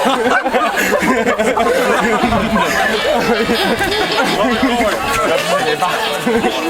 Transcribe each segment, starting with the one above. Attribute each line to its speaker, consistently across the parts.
Speaker 1: 야, 대박.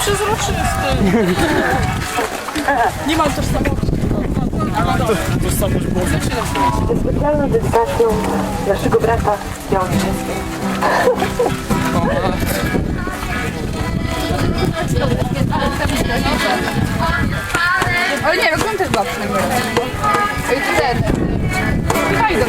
Speaker 1: przezroczysty. Nie mam tożsamości. Tożsamość Boże.
Speaker 2: Ze specjalną dedykacją naszego brata Białorzeskiego.
Speaker 1: Ale nie, robią też babci na Oj, to ten. Fajne,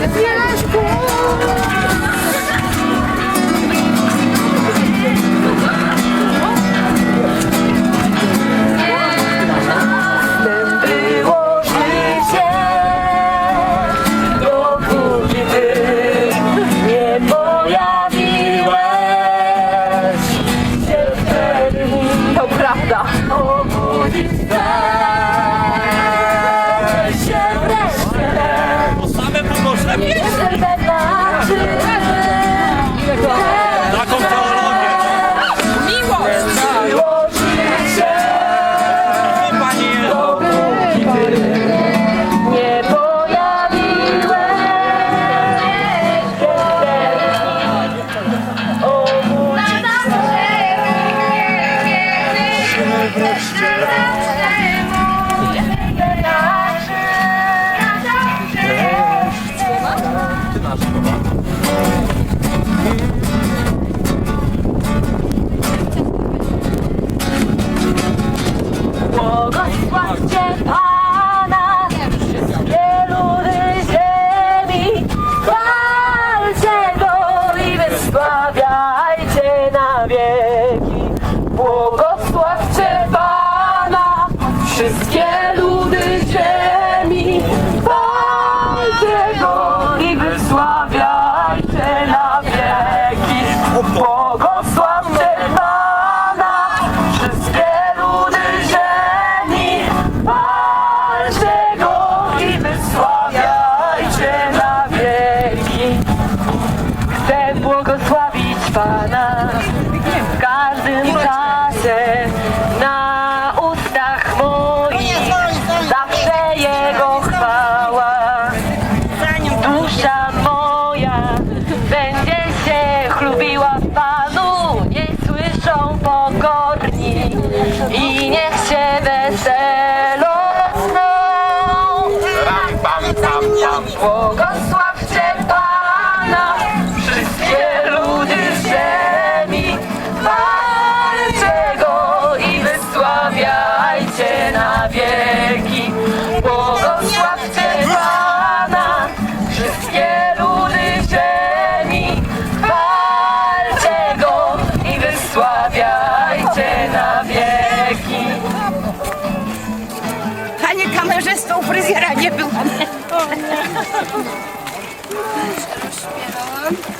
Speaker 1: Yeah.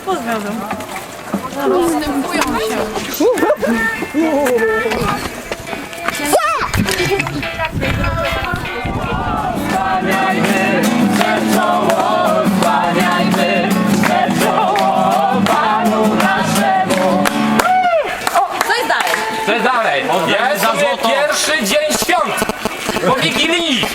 Speaker 1: Pozwiozłem. Pozwiozłem.
Speaker 3: Ustępują się. Co jest dalej?
Speaker 4: Co jest dalej? Jest
Speaker 5: za złoto.
Speaker 4: pierwszy dzień świąt! Po Wigilii!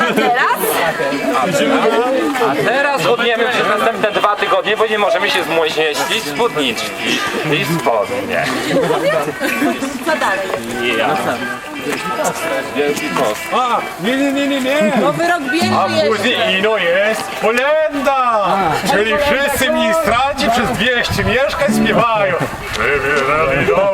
Speaker 5: A
Speaker 6: teraz?
Speaker 4: A teraz chudniemy przez następne dwa tygodnie, bo nie możemy się zmuźnieść i spódniczki, i spodnie.
Speaker 3: Co dalej?
Speaker 4: Ja. Wielki kost.
Speaker 5: A, nie, nie, nie, nie, nie.
Speaker 3: No bo wyrok
Speaker 5: A
Speaker 3: biegły jeszcze.
Speaker 5: później ino jest polenda, czyli wszyscy ministranci przez 200 mieszkań śpiewają. Wybierali
Speaker 6: do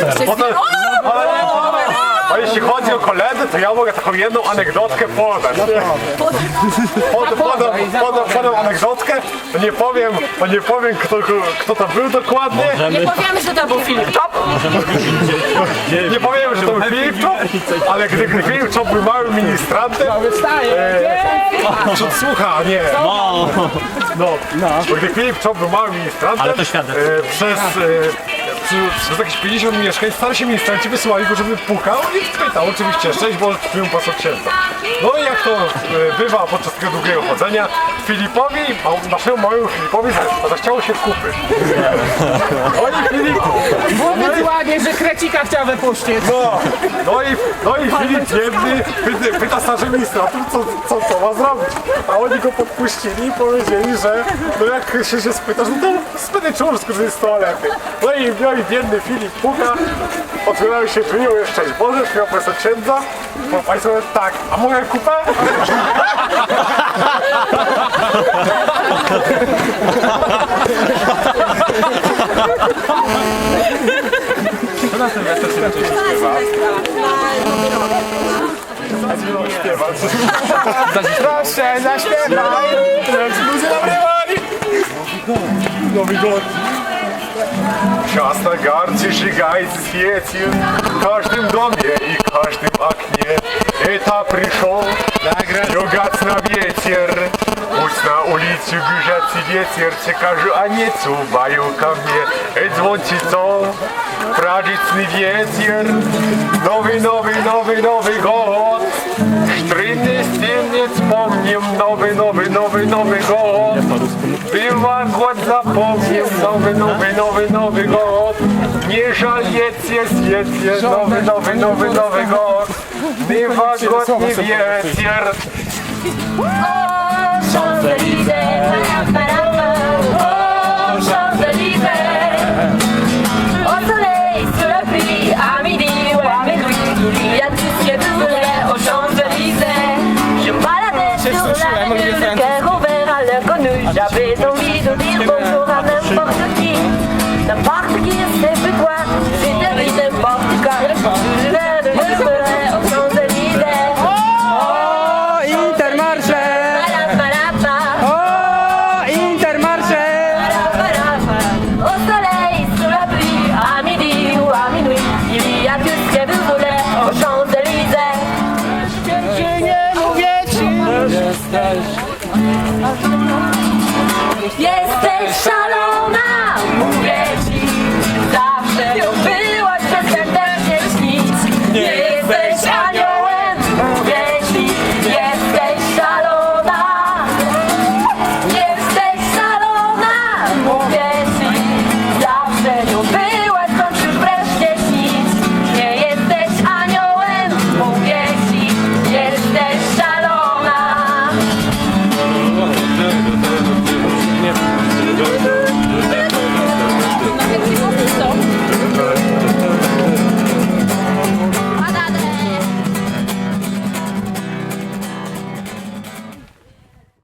Speaker 5: No. Potem, ale, a jeśli chodzi o kolendy, to ja mogę taką jedną anegdotkę podać. Pod, podam, podam, podam anegdotkę, to nie powiem, to nie powiem kto, kto to był dokładnie.
Speaker 7: Nie powiemy, że to był Filip Czop.
Speaker 5: Nie powiem, że to był Filip Czop, ale gdy Filip Czop był małym ministrantem, e, czy słucha, nie. No, no. Bo gdy Filip Czop był małym ministrantem,
Speaker 8: Ale to świadek.
Speaker 5: e, przez, e, przez jakieś 50 mieszkań starsi ministranci wysyłali go, żeby pukał i pytał oczywiście, szczęść Boże, przyjął pas księdza. No i jak to e, bywa podczas tego długiego chodzenia, Filipowi, naszemu małemu Filipowi za- zachciało się kupy. No i Filip,
Speaker 9: Powiedz ładnie, że krecika chciał wypuścić.
Speaker 5: no, no i, no i Filip biedny pyta, pyta ministrator, co, co, co ma zrobić. A oni go podpuścili i powiedzieli, że no jak się, się spytasz, no to spytaj który z toalety. No i, no i biedny Filip puka, otwierają się drzwi, mówię, szczęść Boże, przyjął profesor księdza. Bo Państwo mówią, tak, a moja kupę?
Speaker 9: Proszę, zaśpiewaj.
Speaker 5: Ludzie nagrywali! No wygodnie. Часто гарцы сжигает светил В каждом доме и каждом окне Это пришел ругаться на ветер Пусть на улицу бежат ветер Це кажу, а не цубаю ко мне Эй, звончицо, праздничный ветер Новый, новый, новый, новый год Штрины стенец помним Новый, новый, новый, новый год Было год запомним Новый, новый, новый, новый год Не жалейте, свете Новый, новый, новый, новый год Новогодний ветер
Speaker 2: Champs-Élysées,